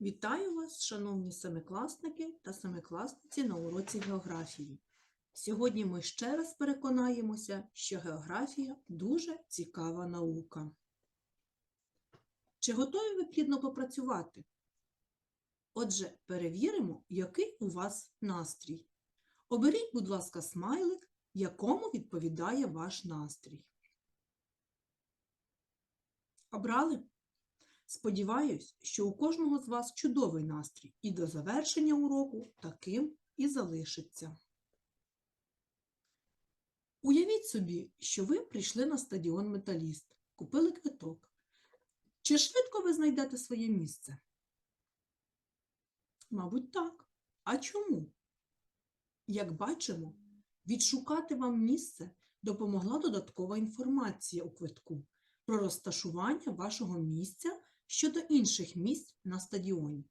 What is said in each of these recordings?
Вітаю вас, шановні семикласники та семикласниці на уроці географії. Сьогодні ми ще раз переконаємося, що географія дуже цікава наука. Чи готові ви плідно попрацювати? Отже, перевіримо, який у вас настрій. Оберіть, будь ласка, смайлик, якому відповідає ваш настрій. Обрали? Сподіваюсь, що у кожного з вас чудовий настрій і до завершення уроку таким і залишиться. Уявіть собі, що ви прийшли на стадіон Металіст, купили квиток. Чи швидко ви знайдете своє місце? Мабуть, так. А чому? Як бачимо, відшукати вам місце допомогла додаткова інформація у квитку про розташування вашого місця щодо інших місць на стадіоні,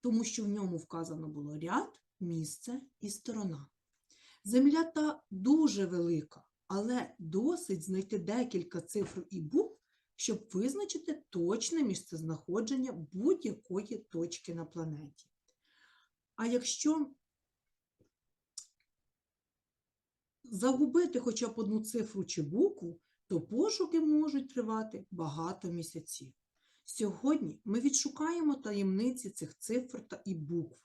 тому що в ньому вказано було ряд, місце і сторона. Земля та дуже велика, але досить знайти декілька цифр і букв, щоб визначити точне місцезнаходження будь-якої точки на планеті. А якщо загубити хоча б одну цифру чи букву, то пошуки можуть тривати багато місяців. Сьогодні ми відшукаємо таємниці цих цифр та і букв.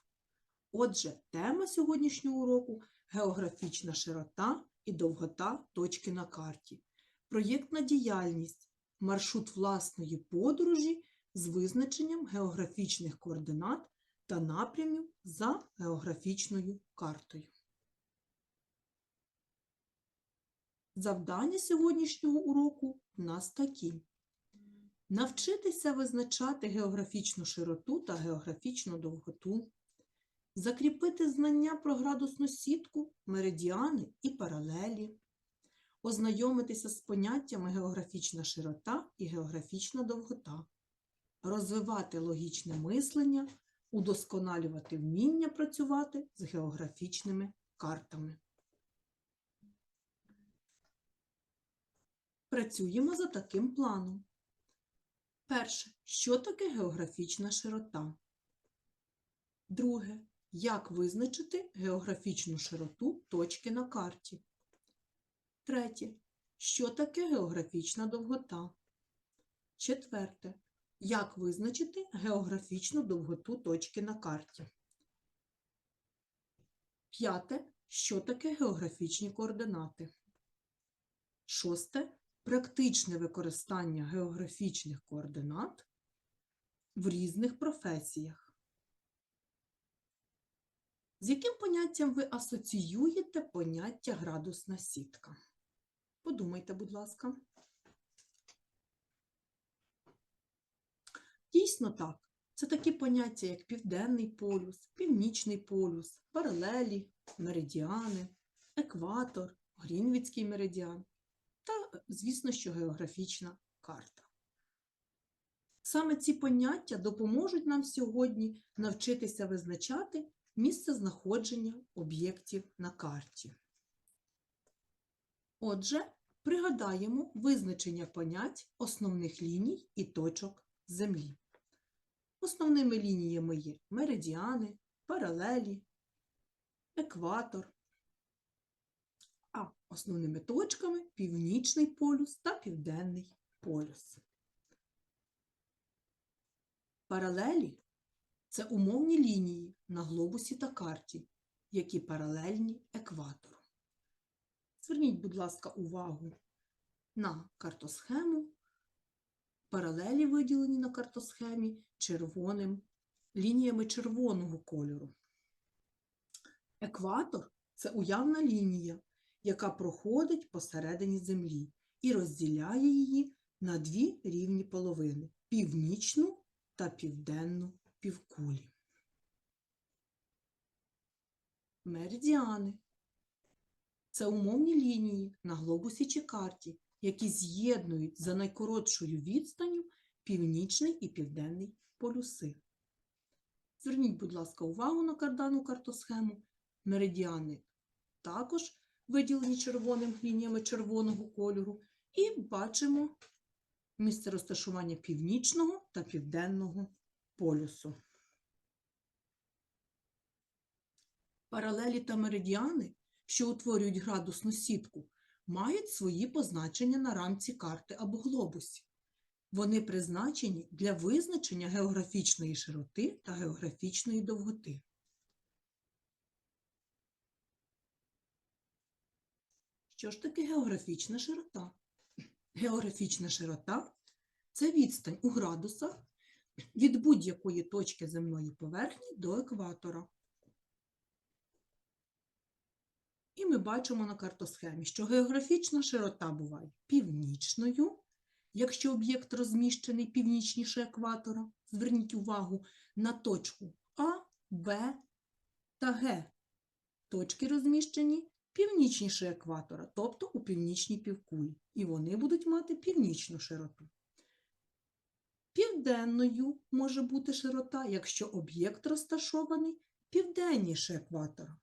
Отже, тема сьогоднішнього уроку географічна широта і довгота точки на карті. Проєктна діяльність маршрут власної подорожі з визначенням географічних координат та напрямів за географічною картою. Завдання сьогоднішнього уроку у нас такі. Навчитися визначати географічну широту та географічну довготу, закріпити знання про градусну сітку, меридіани і паралелі, ознайомитися з поняттями географічна широта і географічна довгота, розвивати логічне мислення, удосконалювати вміння працювати з географічними картами. Працюємо за таким планом. Перше, що таке географічна широта? Друге, як визначити географічну широту точки на карті? Третє, що таке географічна довгота? Четверте, як визначити географічну довготу точки на карті? П'яте, що таке географічні координати? Шосте, практичне використання географічних координат в різних професіях. З яким поняттям ви асоціюєте поняття градусна сітка? Подумайте, будь ласка. Дійсно так. Це такі поняття, як південний полюс, північний полюс, паралелі, меридіани, екватор, Грінвіцький меридіан звісно, що географічна карта. Саме ці поняття допоможуть нам сьогодні навчитися визначати місце знаходження об'єктів на карті. Отже, пригадаємо визначення понять основних ліній і точок Землі. Основними лініями є меридіани, паралелі, екватор, а основними точками північний полюс та південний полюс. Паралелі це умовні лінії на глобусі та карті, які паралельні екватору. Зверніть, будь ласка, увагу на картосхему. Паралелі виділені на картосхемі червоним лініями червоного кольору. Екватор це уявна лінія, яка проходить посередині Землі і розділяє її на дві рівні половини північну та південну півкулі. Меридіани це умовні лінії на глобусі чи карті, які з'єднують за найкоротшою відстанню північний і південний полюси. Зверніть, будь ласка, увагу на кардану картосхему. Меридіани також виділені червоним лініями червоного кольору, і бачимо місце розташування північного та південного полюсу. Паралелі та меридіани, що утворюють градусну сітку, мають свої позначення на рамці карти або глобусі. Вони призначені для визначення географічної широти та географічної довготи. Що ж таке географічна широта? Географічна широта це відстань у градусах від будь-якої точки земної поверхні до екватора. І ми бачимо на картосхемі, що географічна широта буває північною, якщо об'єкт розміщений північніше екватора. Зверніть увагу на точку А, Б та Г. Точки розміщені північніше екватора, тобто у північній півкулі. І вони будуть мати північну широту. Південною може бути широта, якщо об'єкт розташований південніше екватора.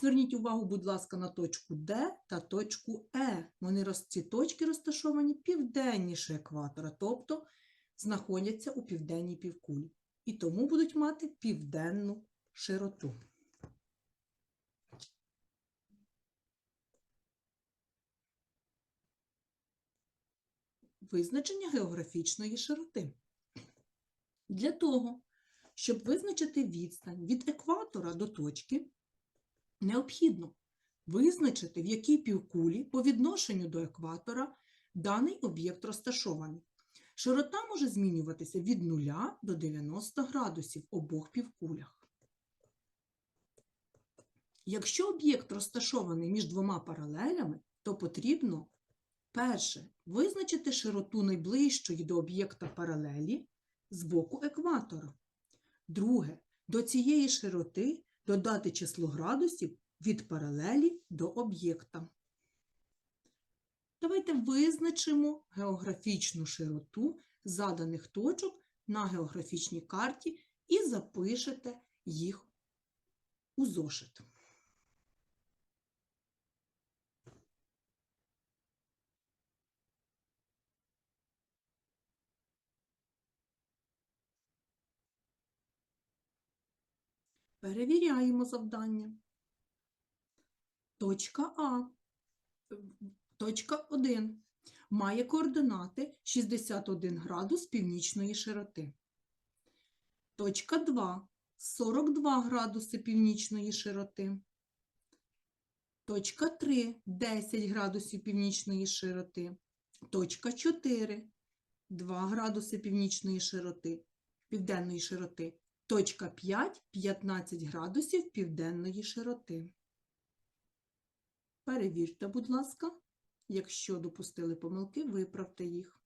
Зверніть увагу, будь ласка, на точку Д та точку Е. Вони роз- ці точки розташовані південніше екватора, тобто знаходяться у південній півкулі. І тому будуть мати південну широту. Визначення географічної широти. Для того, щоб визначити відстань від екватора до точки, необхідно визначити, в якій півкулі по відношенню до екватора даний об'єкт розташований. Широта може змінюватися від 0 до 90 градусів обох півкулях. Якщо об'єкт розташований між двома паралелями, то потрібно перше визначити широту найближчої до об'єкта паралелі з боку екватора. Друге, до цієї широти додати число градусів від паралелі до об'єкта. Давайте визначимо географічну широту заданих точок на географічній карті і запишете їх у зошит. Перевіряємо завдання. Точка А. Точка 1 має координати 61 градус північної широти. Точка 2 42 градуси північної широти. Точка 3 10 градусів північної широти. Точка 4 2 градуси північної широти, південної широти. Точка 5 15 градусів південної широти. Перевірте, будь ласка. Якщо допустили помилки, виправте їх.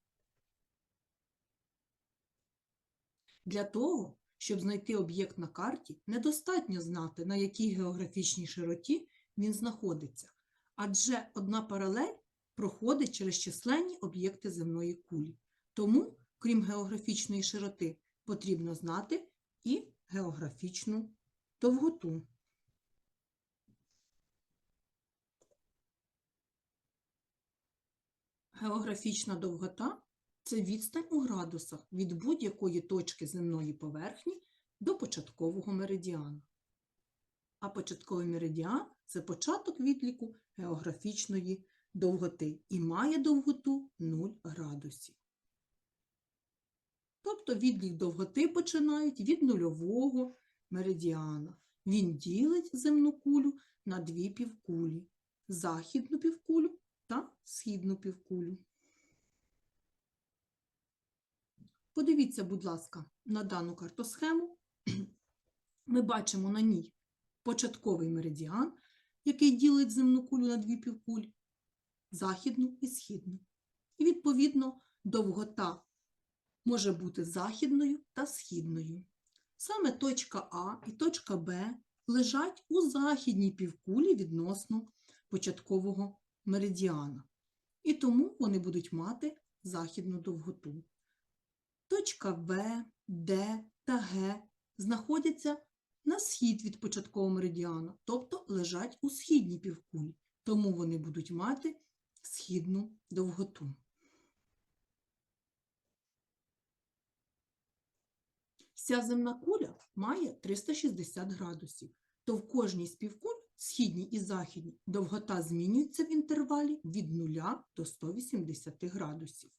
Для того, щоб знайти об'єкт на карті, недостатньо знати, на якій географічній широті він знаходиться, адже одна паралель проходить через численні об'єкти земної кулі. Тому, крім географічної широти, потрібно знати і географічну довготу. Географічна довгота це відстань у градусах від будь-якої точки земної поверхні до початкового меридіану. А початковий меридіан це початок відліку географічної довготи і має довготу 0 градусів. Тобто відлік довготи починають від нульового меридіана. Він ділить земну кулю на дві півкулі – західну півкулю та східну півкулю. Подивіться, будь ласка, на дану картосхему. Ми бачимо на ній початковий меридіан, який ділить земну кулю на дві півкулі, західну і східну. І, відповідно, довгота може бути західною та східною. Саме точка А і точка Б лежать у західній півкулі відносно початкового меридіана. І тому вони будуть мати західну довготу. Точка В, Д та Г знаходяться на схід від початкового меридіана, тобто лежать у східній півкулі, тому вони будуть мати східну довготу. Вся земна куля має 360 градусів, то в кожній з півкуль, східній і західній, довгота змінюється в інтервалі від 0 до 180 градусів.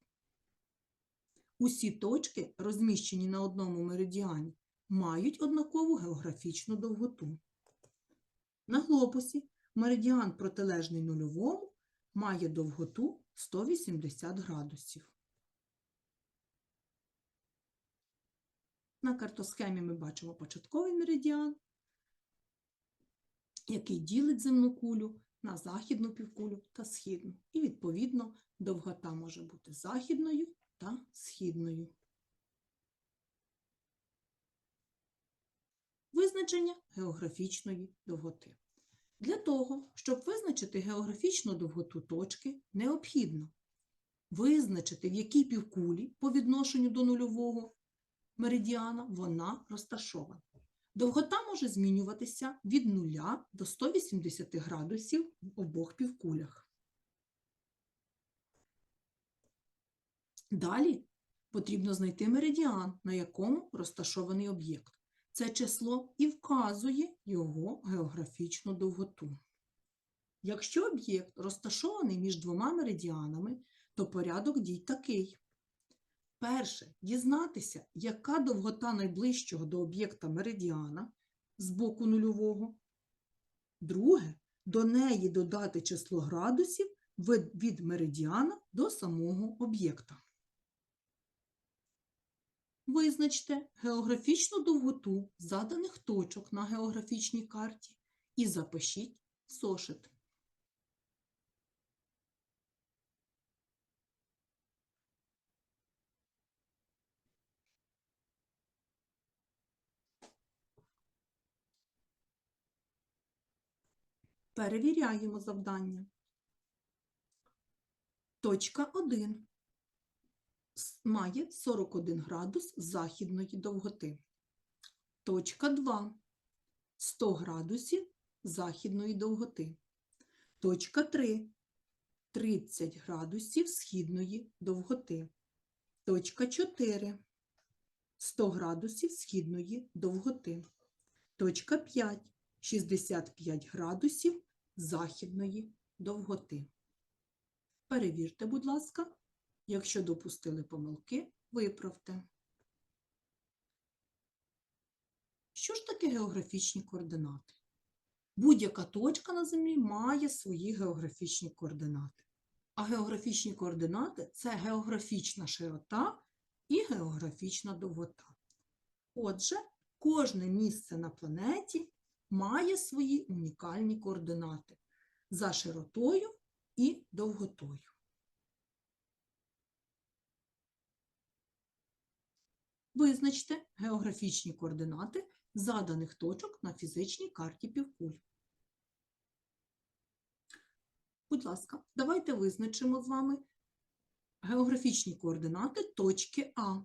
Усі точки, розміщені на одному меридіані, мають однакову географічну довготу. На глобусі меридіан протилежний нульовому має довготу 180 градусів. На картосхемі ми бачимо початковий меридіан, який ділить земну кулю на західну півкулю та східну. І, відповідно, довгота може бути західною та східною. Визначення географічної довготи. Для того, щоб визначити географічну довготу точки, необхідно визначити, в якій півкулі по відношенню до нульового меридіана вона розташована. Довгота може змінюватися від 0 до 180 градусів в обох півкулях. Далі потрібно знайти меридіан, на якому розташований об'єкт. Це число і вказує його географічну довготу. Якщо об'єкт розташований між двома меридіанами, то порядок дій такий. Перше дізнатися, яка довгота найближчого до об'єкта меридіана з боку нульового. Друге до неї додати число градусів від, меридіана до самого об'єкта. Визначте географічну довготу заданих точок на географічній карті і запишіть в Перевіряємо завдання. Точка 1 має 41 градус західної довготи. Точка 2 100 градусів західної довготи. Точка 3 30 градусів східної довготи. Точка 4 100 градусів східної довготи. Точка 5 65 градусів західної довготи. Перевірте, будь ласка, якщо допустили помилки, виправте. Що ж таке географічні координати? Будь-яка точка на Землі має свої географічні координати. А географічні координати це географічна широта і географічна довгота. Отже, кожне місце на планеті має свої унікальні координати за широтою і довготою. Визначте географічні координати заданих точок на фізичній карті півкуль. Будь ласка, давайте визначимо з вами географічні координати точки А.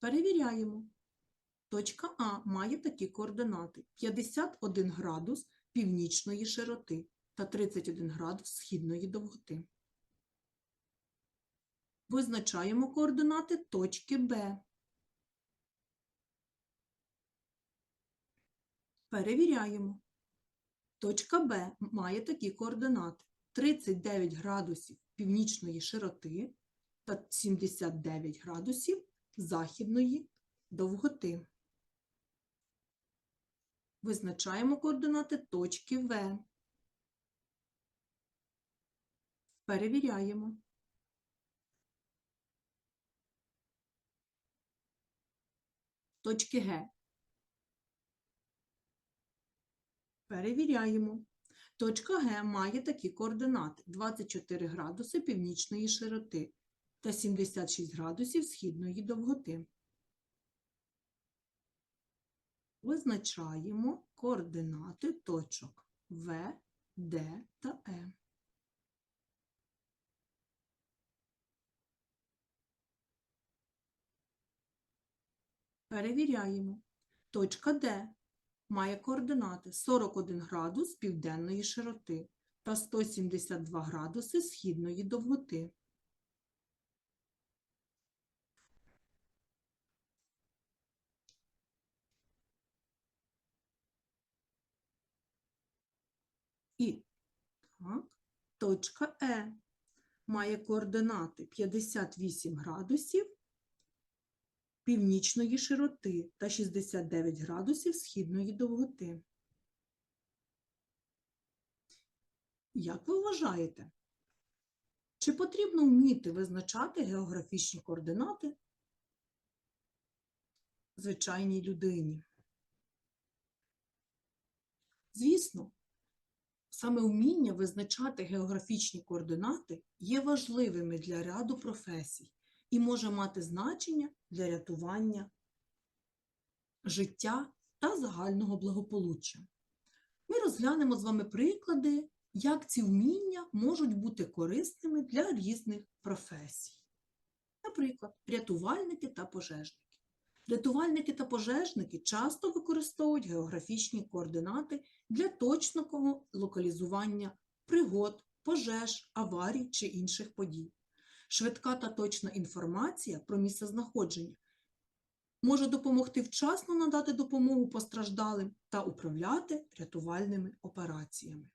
Перевіряємо. Точка А має такі координати 51 градус північної широти та 31 градус східної довготи. Визначаємо координати точки Б. Перевіряємо. Точка Б має такі координати 39 градусів північної широти та 79 градусів західної довготи. Визначаємо координати точки В. Перевіряємо. Точки Г. Перевіряємо. Точка Г має такі координати 24 градуси північної широти та 76 градусів східної довготи. Визначаємо координати точок В, Д та Е. Перевіряємо. Точка Д має координати 41 градус південної широти та 172 градуси східної довготи. І так, точка Е має координати 58 градусів північної широти та 69 градусів східної довготи. Як ви вважаєте, чи потрібно вміти визначати географічні координати звичайній людині? Звісно, саме вміння визначати географічні координати є важливими для ряду професій і може мати значення для рятування життя та загального благополуччя. Ми розглянемо з вами приклади, як ці вміння можуть бути корисними для різних професій. Наприклад, рятувальники та пожежники. Рятувальники та пожежники часто використовують географічні координати для точного локалізування пригод, пожеж, аварій чи інших подій. Швидка та точна інформація про місцезнаходження може допомогти вчасно надати допомогу постраждалим та управляти рятувальними операціями.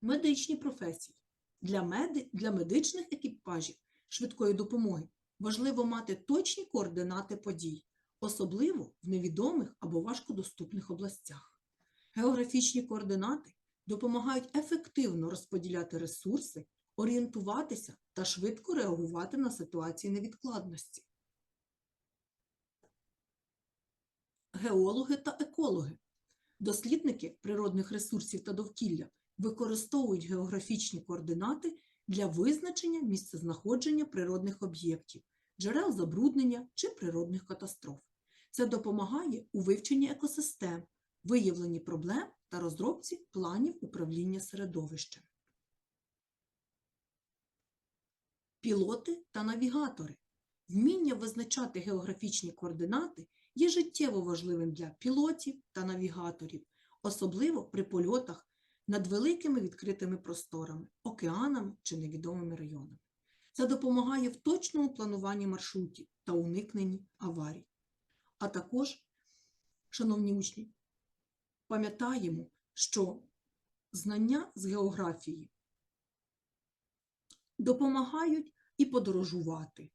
Медичні професії. Для медичних екіпажів швидкої допомоги важливо мати точні координати подій, особливо в невідомих або важкодоступних областях. Географічні координати допомагають ефективно розподіляти ресурси, орієнтуватися та швидко реагувати на ситуації невідкладності. Геологи та екологи, дослідники природних ресурсів та довкілля використовують географічні координати для визначення місцезнаходження природних об'єктів, джерел забруднення чи природних катастроф. Це допомагає у вивченні екосистем, виявленні проблем та розробці планів управління середовищем. Пілоти та навігатори. Вміння визначати географічні координати є життєво важливим для пілотів та навігаторів, особливо при польотах над великими відкритими просторами, океанами чи невідомими районами. Це допомагає в точному плануванні маршрутів та уникненні аварій. А також, шановні учні, пам'ятаємо, що знання з географії допомагають і подорожувати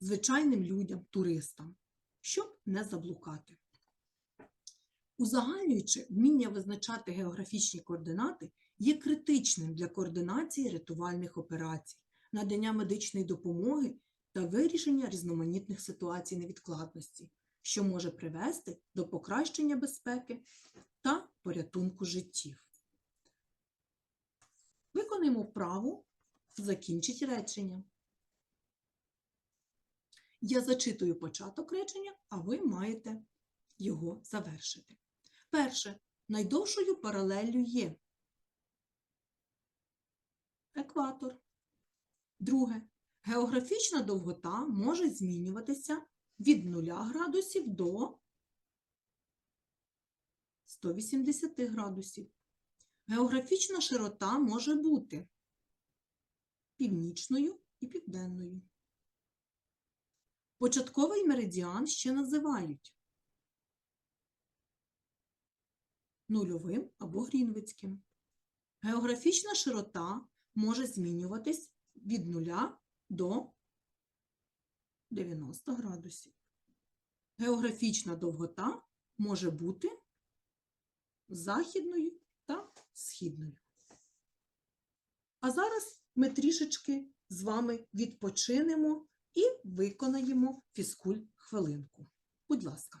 звичайним людям, туристам, щоб не заблукати. Узагальнюючи, вміння визначати географічні координати є критичним для координації рятувальних операцій, надання медичної допомоги та вирішення різноманітних ситуацій невідкладності, що може привести до покращення безпеки та порятунку життів. Виконуємо вправу закінчить речення. Я зачитую початок речення, а ви маєте його завершити. Перше. Найдовшою паралеллю є екватор. Друге. Географічна довгота може змінюватися від 0 градусів до 180 градусів. Географічна широта може бути північною і південною. Початковий меридіан ще називають нульовим або грінвицьким. Географічна широта може змінюватись від 0 до 90 градусів. Географічна довгота може бути західною та східною. А зараз ми трішечки з вами відпочинемо і виконаємо фізкуль хвилинку. Будь ласка.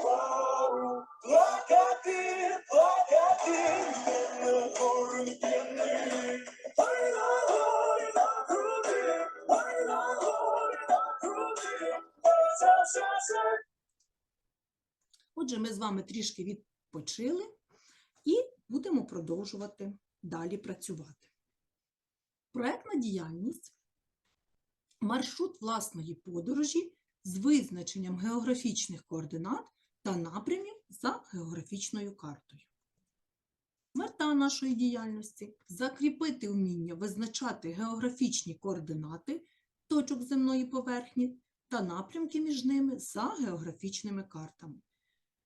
вами трішки відпочили і будемо продовжувати далі працювати. Проектна діяльність маршрут власної подорожі з визначенням географічних координат та напрямів за географічною картою. Мета нашої діяльності закріпити вміння визначати географічні координати точок земної поверхні та напрямки між ними за географічними картами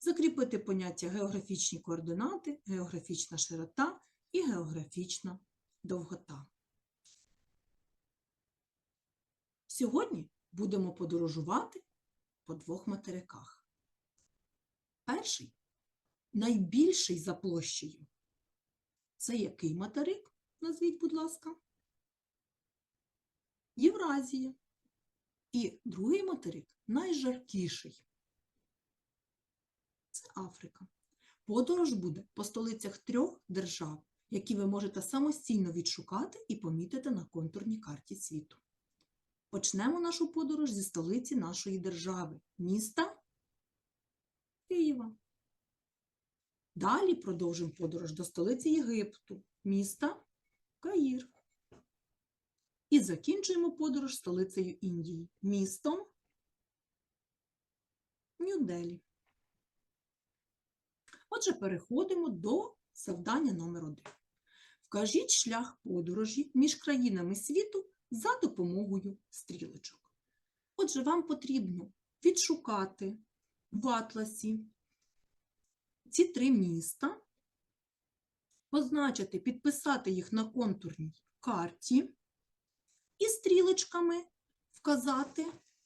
закріпити поняття географічні координати, географічна широта і географічна довгота. Сьогодні будемо подорожувати по двох материках. Перший найбільший за площею. Це який материк? Назвіть, будь ласка. Євразія. І другий материк найжаркіший Африка. Подорож буде по столицях трьох держав, які ви можете самостійно відшукати і помітити на контурній карті світу. Почнемо нашу подорож зі столиці нашої держави міста Києва. Далі продовжимо подорож до столиці Єгипту, міста Каїр. І закінчуємо подорож столицею Індії, містом Нью-Делі. Отже, переходимо до завдання номер один. Вкажіть шлях подорожі між країнами світу за допомогою стрілочок. Отже, вам потрібно відшукати в атласі ці три міста, позначити, підписати їх на контурній карті і стрілочками вказати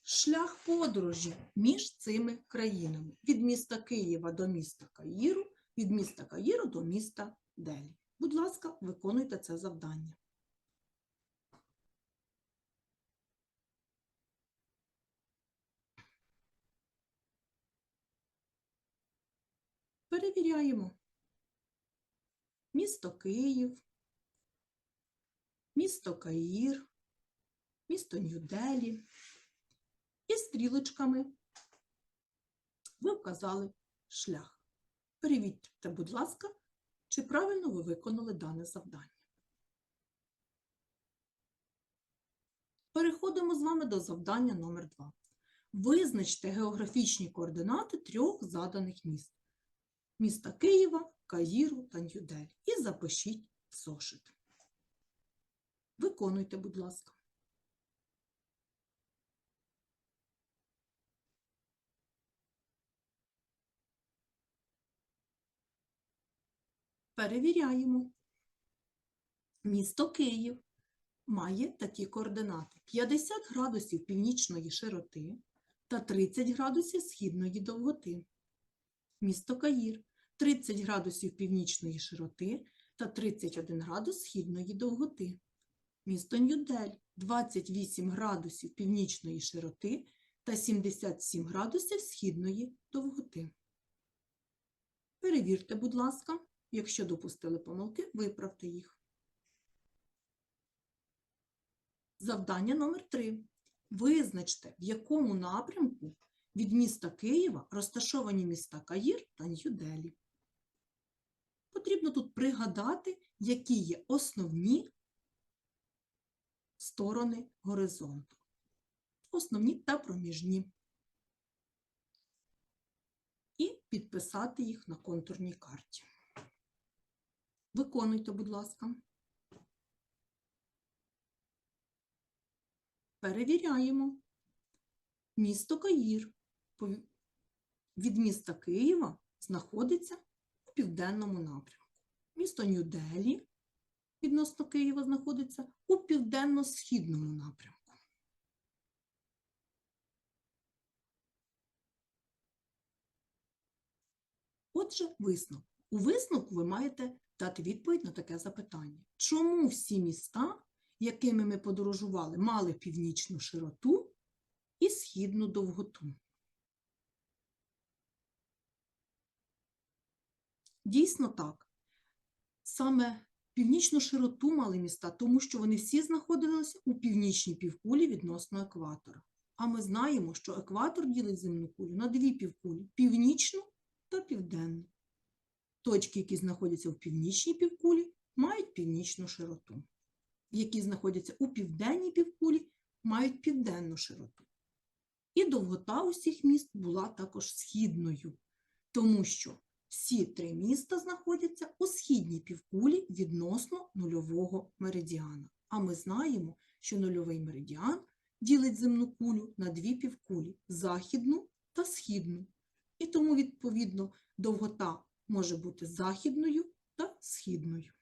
шлях подорожі між цими країнами від міста Києва до міста Каїру, від міста Каїру до міста Делі. Будь ласка, виконуйте це завдання. Перевіряємо. Місто Київ, місто Каїр, місто Нью-Делі. І стрілочками ви вказали шлях. Перевірте, будь ласка, чи правильно ви виконали дане завдання. Переходимо з вами до завдання номер 2. Визначте географічні координати трьох заданих міст. Міста Києва, Каїру та Нью-Делі. І запишіть в зошит. Виконуйте, будь ласка. Перевіряємо. Місто Київ має такі координати: 50 градусів північної широти та 30 градусів східної довготи. Місто Каїр 30 градусів північної широти та 31 градус східної довготи. Місто Нью-Дель 28 градусів північної широти та 77 градусів східної довготи. Перевірте, будь ласка. Якщо допустили помилки, виправте їх. Завдання номер 3. Визначте, в якому напрямку від міста Києва розташовані міста Каїр та Нью-Делі. Потрібно тут пригадати, які є основні сторони горизонту. Основні та проміжні. І підписати їх на контурній карті. Виконуйте, будь ласка. Перевіряємо. Місто Каїр від міста Києва знаходиться у південному напрямку. Місто Нью-Делі відносно Києва знаходиться у південно-східному напрямку. Отже, висновок. У висновку ви маєте дати відповідь на таке запитання. Чому всі міста, якими ми подорожували, мали північну широту і східну довготу? Дійсно так. Саме північну широту мали міста, тому що вони всі знаходилися у північній півкулі відносно екватора. А ми знаємо, що екватор ділить земну кулю на дві півкулі північну та південну. Точки, які знаходяться в північній півкулі, мають північну широту. Які знаходяться у південній півкулі, мають південну широту. І довгота усіх міст була також східною, тому що всі три міста знаходяться у східній півкулі відносно нульового меридіана. А ми знаємо, що нульовий меридіан ділить земну кулю на дві півкулі західну та східну. І тому, відповідно, довгота може бути західною та східною.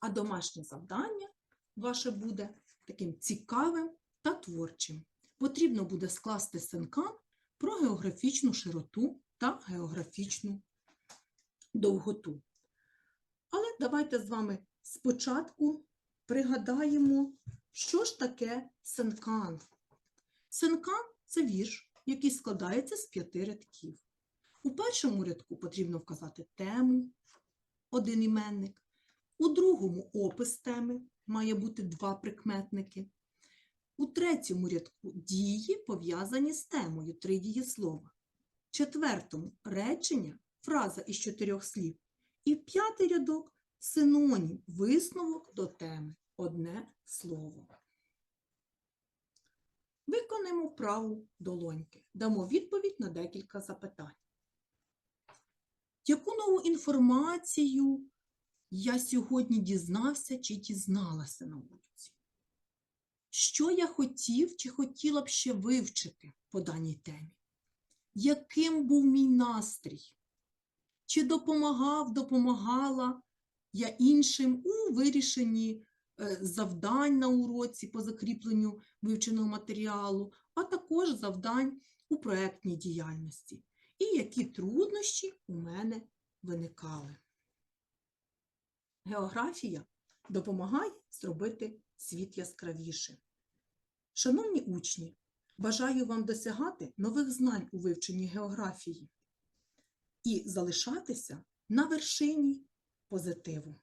А домашнє завдання ваше буде таким цікавим та творчим. Потрібно буде скласти синкан про географічну широту та географічну довготу. Але давайте з вами спочатку пригадаємо, що ж таке синкан. Синкан це вірш, який складається з п'яти рядків. У першому рядку потрібно вказати тему, один іменник. У другому опис теми має бути два прикметники. У третьому рядку дії пов'язані з темою три дієслова. Четвертому речення фраза із чотирьох слів. І п'ятий рядок синонім висновок до теми одне слово. Виконаємо вправу долоньки. Дамо відповідь на декілька запитань. Яку нову інформацію я сьогодні дізнався чи дізналася на вулиці? Що я хотів чи хотіла б ще вивчити по даній темі? Яким був мій настрій? Чи допомагав, допомагала я іншим у вирішенні завдань на уроці по закріпленню вивченого матеріалу, а також завдань у проєктній діяльності? І які труднощі у мене виникали? Географія допомагає зробити світ яскравішим. Шановні учні, бажаю вам досягати нових знань у вивченні географії і залишатися на вершині позитиву.